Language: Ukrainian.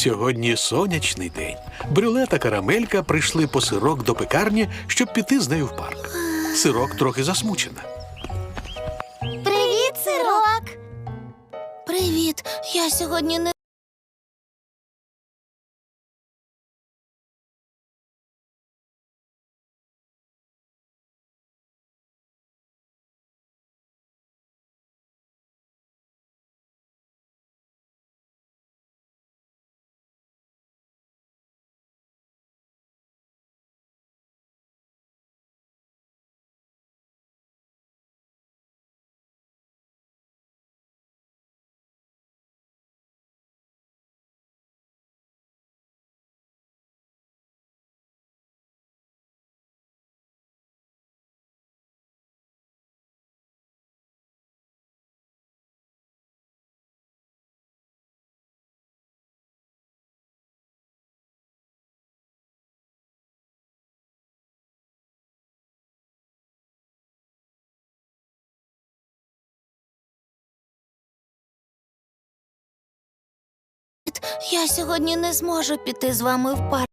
Сьогодні сонячний день. Брюле та карамелька прийшли по сирок до пекарні, щоб піти з нею в парк. Сирок трохи засмучена. Привіт, сирок. Привіт. Я сьогодні не. Я сьогодні не зможу піти з вами в парк.